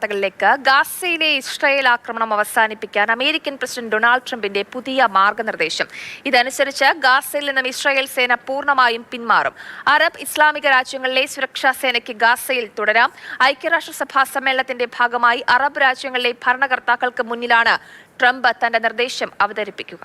വാർത്തകളിലേക്ക്. ഗാസയിലെ ഇസ്രായേൽ ആക്രമണം അവസാനിപ്പിക്കാൻ അമേരിക്കൻ പ്രസിഡന്റ് ഡൊണാൾഡ് ട്രംപിന്റെ പുതിയ മാർഗനിർദ്ദേശം. ഇതനുസരിച്ച് ഗാസയിൽ നിന്നും ഇസ്രായേൽ സേന പൂർണമായും പിന്മാറും. അറബ് ഇസ്ലാമിക രാജ്യങ്ങളിലെ സുരക്ഷാ സേനയ്ക്ക് ഗാസയിൽ തുടരാം. ഐക്യരാഷ്ട്രസഭാ സമ്മേളനത്തിന്റെ ഭാഗമായി അറബ് രാജ്യങ്ങളിലെ ഭരണകർത്താക്കൾക്ക് മുന്നിലാണ് ട്രംപ് തന്റെ നിർദ്ദേശം അവതരിപ്പിക്കുക.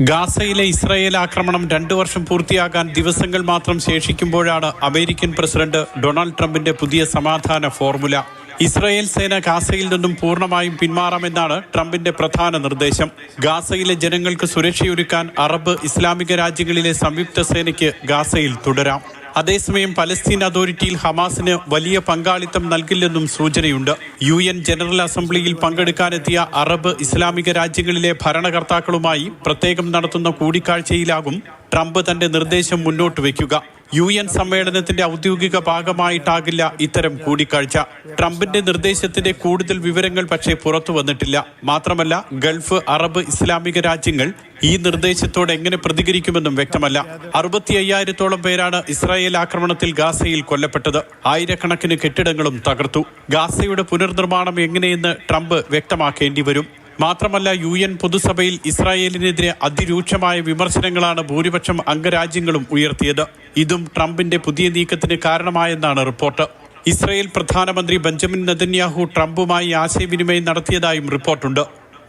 ഗാസയിലെ ഇസ്രായേൽ ആക്രമണം രണ്ടു വർഷം പൂർത്തിയാകാൻ ദിവസങ്ങൾ മാത്രം ശേഷിക്കുമ്പോഴാണ് അമേരിക്കൻ പ്രസിഡന്റ് ഡൊണാൾഡ് ട്രംപിന്റെ പുതിയ സമാധാന ഫോർമുല. ഇസ്രായേൽ സേന ഗാസയിൽ നിന്നും പൂർണമായും പിന്മാറാമെന്നാണ് ട്രംപിന്റെ പ്രധാന നിർദ്ദേശം. ഗാസയിലെ ജനങ്ങൾക്ക് സുരക്ഷയൊരുക്കാൻ അറബ് ഇസ്ലാമിക രാജ്യങ്ങളിലെ സംയുക്ത സേനയ്ക്ക് ഗാസയിൽ തുടരാം. അതേസമയം പലസ്തീൻ അതോറിറ്റിയിൽ ഹമാസിന് വലിയ പങ്കാളിത്തം നൽകില്ലെന്നും സൂചനയുണ്ട്. യു എൻ ജനറൽ അസംബ്ലിയിൽ പങ്കെടുക്കാനെത്തിയ അറബ് ഇസ്ലാമിക രാജ്യങ്ങളിലെ ഭരണകർത്താക്കളുമായി പ്രത്യേകം നടത്തുന്ന കൂടിക്കാഴ്ചയിലാകും ട്രംപ് തന്റെ നിർദ്ദേശം മുന്നോട്ട് വയ്ക്കുക. യു എൻ സമ്മേളനത്തിന്റെ ഔദ്യോഗിക ഭാഗമായിട്ടാകില്ല ഇത്തരം കൂടിക്കാഴ്ച. ട്രംപിന്റെ നിർദ്ദേശത്തിന്റെ കൂടുതൽ വിവരങ്ങൾ പക്ഷേ പുറത്തു വന്നിട്ടില്ല. മാത്രമല്ല ഗൾഫ് അറബ് ഇസ്ലാമിക രാജ്യങ്ങൾ ഈ നിർദ്ദേശത്തോട് എങ്ങനെ പ്രതികരിക്കുമെന്നും വ്യക്തമല്ല. അറുപത്തി അയ്യായിരത്തോളം പേരാണ് ഇസ്രായേൽ ആക്രമണത്തിൽ ഗാസയിൽ കൊല്ലപ്പെട്ടത്. ആയിരക്കണക്കിന് കെട്ടിടങ്ങളും തകർത്തു. ഗാസയുടെ പുനർനിർമ്മാണം എങ്ങനെയെന്ന് ട്രംപ് വ്യക്തമാക്കേണ്ടി വരും മാത്രമല്ല യു എൻ പൊതുസഭയിൽ ഇസ്രായേലിനെതിരെ അതിരൂക്ഷമായ വിമർശനങ്ങളാണ് ഭൂരിപക്ഷം അംഗരാജ്യങ്ങളും ഉയർത്തിയത്. ഇതും ട്രംപിന്റെ പുതിയ നീക്കത്തിന് കാരണമായെന്നാണ് റിപ്പോർട്ട്. ഇസ്രായേൽ പ്രധാനമന്ത്രി ബെഞ്ചമിൻ നെതന്യാഹു ട്രംപുമായി ആശയവിനിമയം നടത്തിയതായും റിപ്പോർട്ടുണ്ട്.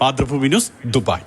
Mathrubhumi news Dubai.